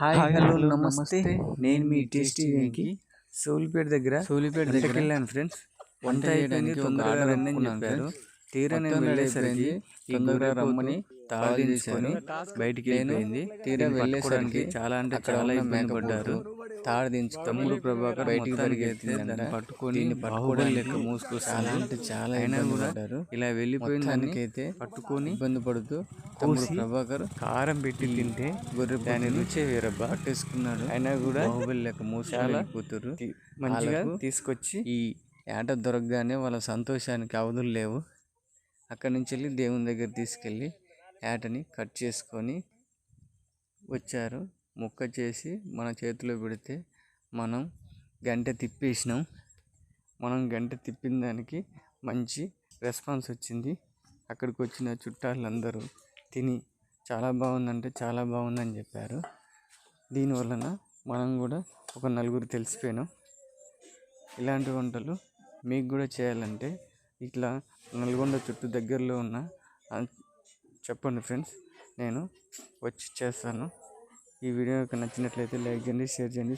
Hi hello నమస్తే. నేను మీ tasty Venky Solipeta దగ్గర సోలిపేట దగ్గర వెళ్ళాను ఫ్రెండ్స్. వంట చేయడానికి తొందరగా రమ్మని చెప్పారు. ఫ్రెండ్స్. తీరా నేను మొత్తం వెళ్ళేసరికి తొందరగా రమ్మని తాళం తీసుకొని. బయటికి వెళ్ళిపోయింది తీరా వెళ్ళేసరికి చాలా అంటే చాలా ఇబ్బంది పడ్డారు. తాడు దించు తమ్ముడు ప్రభాకర్ బయటికి పరిగెత్తి దాన్ని పట్టుకొని పట్టుకోవడం లెక్క మూసుకొస్తాను చాలా అంటే చాలా అయినా కూడా. ఇలా వెళ్ళిపోయిన దానికైతే పట్టుకొని ఇబ్బంది పడుతూ తమ్ముడు ప్రభాకర్ కారం పెట్టి తింటే గొర్రె దాని రుచే వేరబ్బా. పట్టేసుకున్నాడు. అయినా కూడా బాహుబలి లెక్క చాలా కూతురు మంచిగా తీసుకొచ్చి ఈ ఏట దొరకగానే వాళ్ళ సంతోషానికి అవధులు లేవు. అక్కడి నుంచి వెళ్ళి దేవుని దగ్గర తీసుకెళ్ళి యాటని కట్ చేసుకొని వచ్చారు. ముక్క చేసి మన చేతిలో పెడితే మనం గంట తిప్పేసినాం. మనం గంట తిప్పిన దానికి మంచి రెస్పాన్స్ వచ్చింది. అక్కడికి వచ్చిన చుట్టాలందరూ తిని చాలా బాగుందంటే చాలా బాగుందని చెప్పారు. దీనివలన మనం కూడా ఒక నలుగురు తెలిసిపోయినాం. ఇలాంటి వంటలు మీకు కూడా చేయాలంటే ఇట్లా నల్గొండ చుట్టూ దగ్గరలో ఉన్న చెప్పండి ఫ్రెండ్స్. నేను వచ్చి చేస్తాను. ఈ వీడియో నచ్చినట్లయితే లైక్ చేయండి షేర్ చేయండి.